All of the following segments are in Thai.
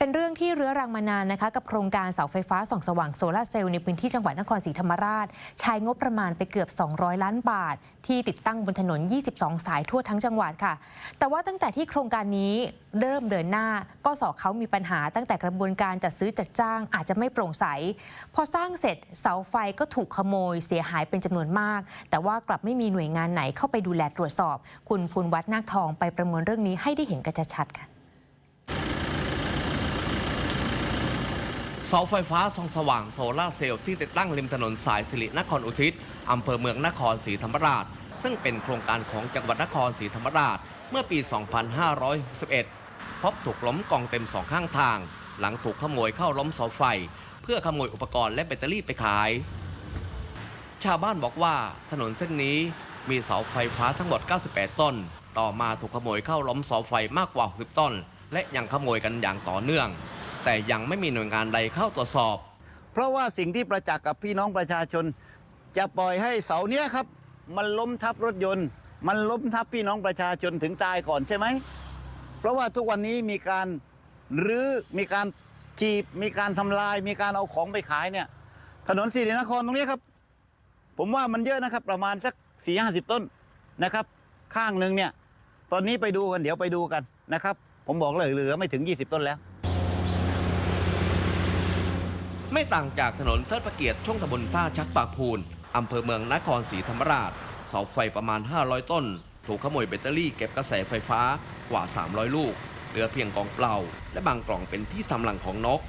เป็นเรื่องที่เรื้อรังมานานนะคะ กับโครงการเสาไฟฟ้าส่องสว่างโซลาเซลล์ในพื้นที่จังหวัดนครศรีธรรมราช ใช้งบประมาณไปเกือบ 200 ล้านบาท ที่ติดตั้งบนถนน 22 สายทั่วทั้งจังหวัดค่ะ แต่ว่าตั้งแต่ที่โครงการนี้เริ่มเดินหน้า ก็สอเขามีปัญหาตั้งแต่กระบวนการจัดซื้อจัดจ้างอาจจะไม่โปร่งใส พอสร้างเสร็จเสาไฟก็ถูกขโมยเสียหายเป็นจำนวนมาก แต่ว่ากลับไม่มีหน่วยงานไหนเข้าไปดูแลตรวจสอบ คุณภูลวัฒน์นาคทองไปประเมินเรื่องนี้ให้ได้เห็นกันชัดๆค่ะ เสาไฟฟ้าส่องสว่างโซลาเซลล์ที่ติดตั้งริมถนนสายสิรินครอุทิศอำเภอเมืองนครศรีธรรมราช ซึ่งเป็นโครงการของจังหวัดนครศรีธรรมราช เมื่อปี 2561 พบถูกล้มกองเต็มสองข้างทาง หลังถูกขโมยเข้าล้มเสาไฟ เพื่อขโมยอุปกรณ์และแบตเตอรี่ไปขาย ชาวบ้านบอกว่าถนนเส้นนี้มีเสาไฟฟ้าทั้งหมด 98 ต้น ต่อมาถูกขโมยเข้าล้มเสาไฟมากกว่า 60 ต้น และยังขโมยกันอย่างต่อเนื่อง แต่ยังไม่มีหน่วยงานใดเข้าตรวจสอบ เพราะว่าสิ่งที่ประจักษ์กับพี่น้องประชาชน จะปล่อยให้เสาเนี้ยครับ มันล้มทับรถยนต์ มันล้มทับพี่น้องประชาชนถึงตายก่อนใช่ไหม เพราะว่าทุกวันนี้มีการรื้อมีการจีบมีการทำลาย มีการเอาของไปขายเนี่ย ถนนสิรินครตรงนี้ครับ ผมว่ามันเยอะนะครับ ประมาณสักสี่ห้าสิบต้นนะครับ ข้างหนึ่งเนี่ย ตอนนี้ไปดูกันเดี๋ยวไปดูกันนะครับ ผมบอกเลยเหลือไม่ถึง 20 ต้นแล้ว ไม่ต่างจากถนนเทิดพระเกียรติช่วงตำบลท่าชักปากพูนอำเภอเมืองนครศรีธรรมราชเสาไฟประมาณ 500 ต้น ถูกขโมยแบตเตอรี่เก็บกระแสไฟฟ้ากว่า 300 ลูก เหลือเพียงกองเปล่า และบางกล่องเป็นที่ทำรังของนก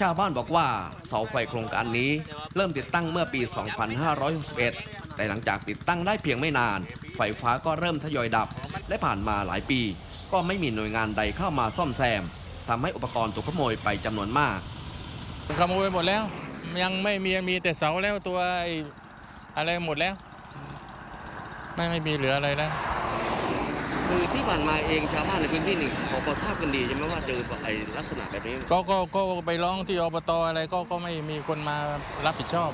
ชาวบ้านบอกว่าเสาไฟโครงการนี้เริ่มติดตั้งเมื่อปี 2561 แต่หลังจากติดตั้งได้เพียงไม่นาน ไฟฟ้าก็เริ่มทยอยดับ และผ่านมาหลายปี ก็ไม่มีหน่วยงานใดเข้ามาซ่อมแซมทำให้อุปกรณ์ถูกขโมยไปจำนวนมาก ขโมยไปหมดแล้ว ยังไม่มีมีแต่เสาแล้วตัวไอ้อะไรหมดแล้ว ไม่ไม่มีเหลืออะไรแล้วคือที่ผ่านมาเองชาวบ้านในพื้นที่นี่เขาก็ทราบกันดีใช่ไหมว่าเจอไอ้ลักษณะแบบนี้ก็ก็ก็ไปร้องที่อบตอะไรก็ก็ไม่มีคนมารับผิดชอบ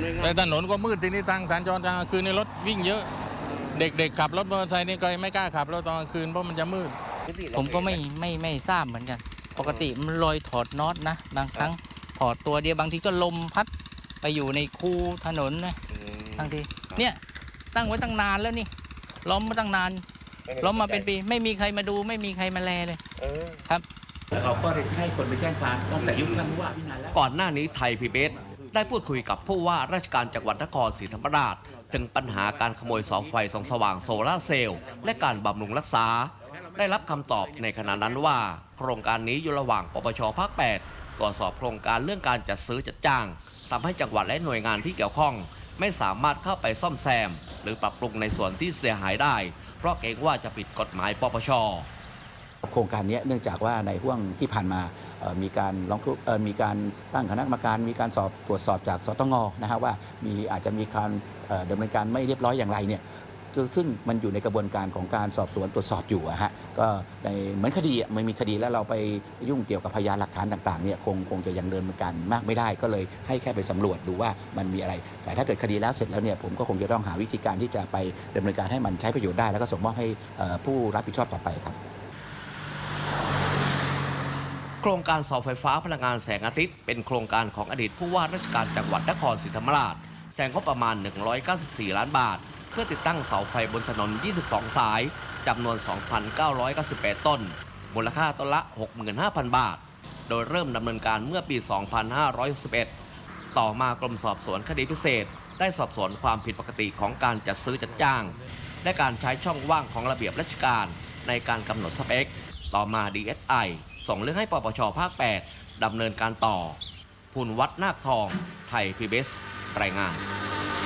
หน่วยงาแต่นถนนก็มืดทีนี้ทางสัญจรกลางคืนในรถวิ่งเยอะ เด็กๆขับรถมอเตอร์ไซค์นี่ก็ไม่กล้าขับรถตอนกลางคืนเพราะมันจะมืดพื้นที่เราผมก็ไม่ไม่ไม่ทราบเหมือนกัน ปกติมันลอยถอดน็อตนะ บางครั้งถอดตัวเดียวบางทีก็ลมพัดไปอยู่ในคูถนนนะอืมบางทีเนี่ยตั้งไว้ตั้งนานแล้วนี่ล้มมาตั้งนานล้มมาเป็นปี ไม่มีใครมาดู ไม่มีใครมาแลเลยเออเราก็ได้ให้คนไปแจ้งความตั้งแต่ยุคท่านผู้ว่าพินานแล้วก่อนหน้านี้ไทยพีบีได้พูดคุยกับผู้ว่าราชการจังหวัดนครศรีธรรมราช ถึงปัญหาการขโมยเสาไฟส่องสว่างโซลาร์เซลล์และการบำรุงรักษา ได้รับคำตอบในขณะนั้นว่า โครงการนี้อยู่ระหว่างปปชภาค8ตรวจสอบโครงการเรื่องการจัดซื้อจัดจ้างทำให้จังหวัดและหน่วยงานที่เกี่ยวข้อง ไม่สามารถเข้าไปซ่อมแซม หรือปรับปรุงในส่วนที่เสียหายได้ เพราะเกรงว่าจะผิดกฎหมายปปชโครงการนี้เนื่องจากว่าในห่วงที่ผ่านมามีการร้องทุกข์มีการตั้งคณะกรรมการ มีการสอบตรวจสอบจากสตงนะฮะว่ามีอาจจะมีการดำเนินการไม่เรียบร้อยอย่างไรเนี่ย ซึ่งมันอยู่ในกระบวนการของการสอบสวนตรวจสอบอยู่อะฮะก็ในเหมือนคดีอะมันมีคดีแล้วเราไปยุ่งเกี่ยวกับพยานหลักฐานต่างๆเนี่ยคงคงจะยังเดินการมากไม่ได้ก็เลยให้แค่ไปสำรวจดูว่ามันมีอะไร แต่ถ้าเกิดคดีแล้วเสร็จแล้วเนี่ยผมก็คงจะต้องหาวิธีการที่จะไปดำเนินการให้มันใช้ประโยชน์ได้แล้วก็ส่งมอบให้เอ่อผู้รับผิดชอบต่อไปครับ โครงการเสาไฟฟ้าพลังงานแสงอาทิตย์ เป็นโครงการของอดีตผู้ว่าราชการจังหวัดนครศรีธรรมราชใช้งบประมาณ 194 ล้านบาท พื่อติดตั้งเสาไฟบนถนน 22 สายจำนวน 2,998 ต้น มูลค่าต้นละ 65,000 บาท โดยเริ่มดำเนินการเมื่อปี 2561 ต่อมากรมสอบสวนคดีพิเศษ ได้สอบสวนความผิดปกติของการจัดซื้อจัดจ้าง และการใช้ช่องว่างของระเบียบราชการในการกำหนดสเปค ต่อมา DSI ส่งเรื่องให้ปปชภาค 8ดำเนินการต่อภูนวัดนาคทอง ไทยพีบีเอสรายงาน